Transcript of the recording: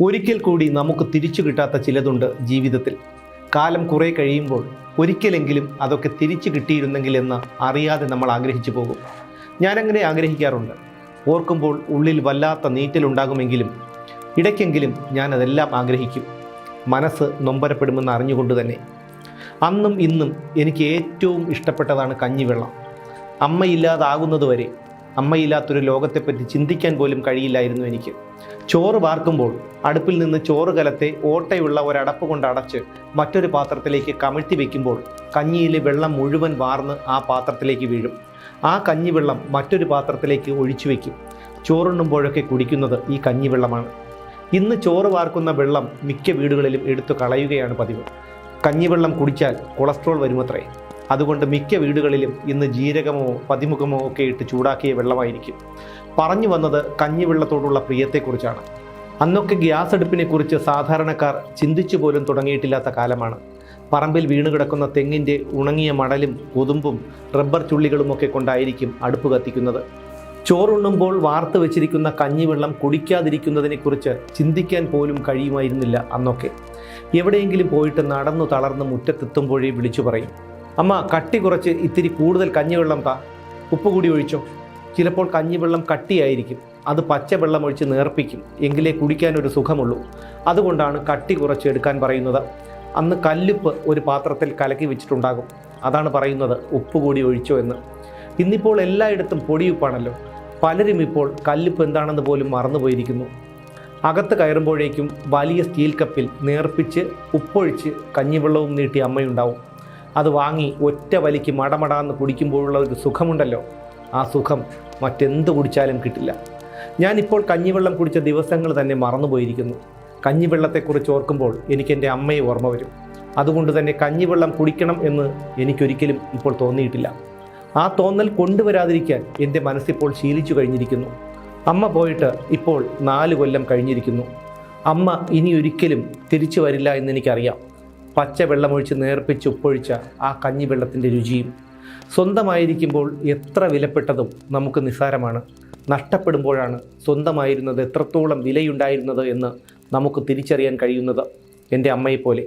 ഒരിക്കൽ കൂടി നമുക്ക് തിരിച്ചു കിട്ടാത്ത ചിലതുണ്ട് ജീവിതത്തിൽ. കാലം കുറേ കഴിയുമ്പോൾ ഒരിക്കലെങ്കിലും അതൊക്കെ തിരിച്ചു കിട്ടിയിരുന്നെങ്കിൽ എന്ന് അറിയാതെ നമ്മൾ ആഗ്രഹിച്ചു പോകും. ഞാനങ്ങനെ ആഗ്രഹിക്കാറുണ്ട്. ഓർക്കുമ്പോൾ ഉള്ളിൽ വല്ലാത്ത നീറ്റലുണ്ടാകുമെങ്കിലും ഇടയ്ക്കെങ്കിലും ഞാൻ അതെല്ലാം ആഗ്രഹിക്കും. മനസ്സ് നൊമ്പരപ്പെടുമെന്ന് അറിഞ്ഞുകൊണ്ട് തന്നെ. അന്നും ഇന്നും എനിക്ക് ഏറ്റവും ഇഷ്ടപ്പെട്ടതാണ് കഞ്ഞിവെള്ളം. അമ്മയില്ലാതാകുന്നതുവരെ അമ്മയില്ലാത്തൊരു ലോകത്തെപ്പറ്റി ചിന്തിക്കാൻ പോലും കഴിയില്ലായിരുന്നു എനിക്ക്. ചോറ് വാർക്കുമ്പോൾ അടുപ്പിൽ നിന്ന് ചോറ് കലത്തെ ഓട്ടയുള്ള ഒരടപ്പ് കൊണ്ട് അടച്ച് മറ്റൊരു പാത്രത്തിലേക്ക് കമിഴ്ത്തി വെക്കുമ്പോൾ കഞ്ഞിയിലെ വെള്ളം മുഴുവൻ വാർന്ന് ആ പാത്രത്തിലേക്ക് വീഴും. ആ കഞ്ഞിവെള്ളം മറ്റൊരു പാത്രത്തിലേക്ക് ഒഴിച്ചു വയ്ക്കും ചോറുണ്ണുമ്പോഴൊക്കെ കുടിക്കുന്നത് ഈ കഞ്ഞിവെള്ളമാണ്. ഇന്ന് ചോറ് വാർക്കുന്ന വെള്ളം മിക്ക വീടുകളിലും എടുത്തു കളയുകയാണ് പതിവ്. കഞ്ഞിവെള്ളം കുടിച്ചാൽ കൊളസ്ട്രോൾ വരുമത്രേ. അതുകൊണ്ട് മിക്ക വീടുകളിലും ഇന്ന് ജീരകമോ പതിമുഖമോ ഒക്കെ ഇട്ട് ചൂടാക്കിയ വെള്ളമായിരിക്കും. പറഞ്ഞു വന്നത് കഞ്ഞിവെള്ളത്തോടുള്ള പ്രിയത്തെക്കുറിച്ചാണ്. അന്നൊക്കെ ഗ്യാസ് അടുപ്പിനെക്കുറിച്ച് സാധാരണക്കാർ ചിന്തിച്ചു പോലും തുടങ്ങിയിട്ടില്ലാത്ത കാലമാണ്. പറമ്പിൽ വീണ് കിടക്കുന്ന തെങ്ങിന്റെ ഉണങ്ങിയ മടലും കൊതുമ്പും റബ്ബർ ചുള്ളികളുമൊക്കെ കൊണ്ടായിരിക്കും അടുപ്പ് കത്തിക്കുന്നത്. ചോറുണ്ണുമ്പോൾ വാർത്ത് വെച്ചിരിക്കുന്ന കഞ്ഞിവെള്ളം കുടിക്കാതിരിക്കുന്നതിനെക്കുറിച്ച് ചിന്തിക്കാൻ പോലും കഴിയുമായിരുന്നില്ല അന്നൊക്കെ. എവിടെയെങ്കിലും പോയിട്ട് നടന്നു തളർന്ന് മുറ്റത്തെത്തുമ്പോഴേ വിളിച്ചു പറയും. അമ്മ കട്ടി കുറച്ച് ഇത്തിരി കൂടുതൽ കഞ്ഞിവെള്ളം താ. ഉപ്പ് കൂടി ഒഴിച്ചോ. ചിലപ്പോൾ കഞ്ഞിവെള്ളം കട്ടിയായിരിക്കും. അത് പച്ചവെള്ളം ഒഴിച്ച് നേർപ്പിക്കും. എങ്കിലേ കുടിക്കാൻ ഒരു സുഖമുള്ളൂ. അതുകൊണ്ടാണ് കട്ടി കുറച്ച് എടുക്കാൻ പറയുന്നത്. അന്ന് കല്ലുപ്പ് ഒരു പാത്രത്തിൽ കലക്കി വെച്ചിട്ടുണ്ടാകും. അതാണ് പറയുന്നത് ഉപ്പ് കൂടി ഒഴിച്ചോ എന്ന്. ഇന്നിപ്പോൾ എല്ലായിടത്തും പൊടിയുപ്പാണല്ലോ. പലരും ഇപ്പോൾ കല്ലുപ്പ് എന്താണെന്ന് പോലും മറന്നുപോയിരിക്കുന്നു. അകത്ത് കയറുമ്പോഴേക്കും വലിയ സ്റ്റീൽ കപ്പിൽ നേർപ്പിച്ച് ഉപ്പൊഴിച്ച് കഞ്ഞിവെള്ളവും നീട്ടി അമ്മയുണ്ടാവും. അത് വാങ്ങി ഒറ്റ വലിക്ക് മടമടാന്ന് കുടിക്കുമ്പോഴുള്ള ഒരു സുഖമുണ്ടല്ലോ. ആ സുഖം മറ്റെന്ത് കുടിച്ചാലും കിട്ടില്ല. ഞാനിപ്പോൾ കഞ്ഞിവെള്ളം കുടിച്ച ദിവസങ്ങൾ തന്നെ മറന്നുപോയിരിക്കുന്നു. കഞ്ഞിവെള്ളത്തെക്കുറിച്ച് ഓർക്കുമ്പോൾ എനിക്ക് എന്റെ അമ്മയെ ഓർമ്മ വരും. അതുകൊണ്ട് തന്നെ കഞ്ഞിവെള്ളം കുടിക്കണം എന്ന് എനിക്കൊരിക്കലും ഇപ്പോൾ തോന്നിയിട്ടില്ല. ആ തോന്നൽ കൊണ്ടുവരാതിരിക്കാൻ എന്റെ മനസ്സിപ്പോൾ ശീലിച്ചു കഴിഞ്ഞിരിക്കുന്നു. അമ്മ പോയിട്ട് ഇപ്പോൾ നാല് കൊല്ലം കഴിഞ്ഞിരിക്കുന്നു. അമ്മ ഇനി ഒരിക്കലും തിരിച്ചു വരില്ല എന്ന് എനിക്കറിയാം പച്ച വെള്ളമൊഴിച്ച് നേർപ്പിച്ച് ഉപ്പൊഴിച്ച ആ കഞ്ഞി കഞ്ഞിവെള്ളത്തിന്റെ രുചിയും സ്വന്തമായിരിക്കുമ്പോൾ എത്ര വിലപ്പെട്ടതും നമുക്ക് നിസ്സാരമാണ്. നഷ്ടപ്പെടുമ്പോഴാണ് സ്വന്തമായിരുന്നത് എത്രത്തോളം വിലയുണ്ടായിരുന്നത് എന്ന് നമുക്ക് തിരിച്ചറിയാൻ കഴിയുന്നത് എന്റെ അമ്മയെപ്പോലെ.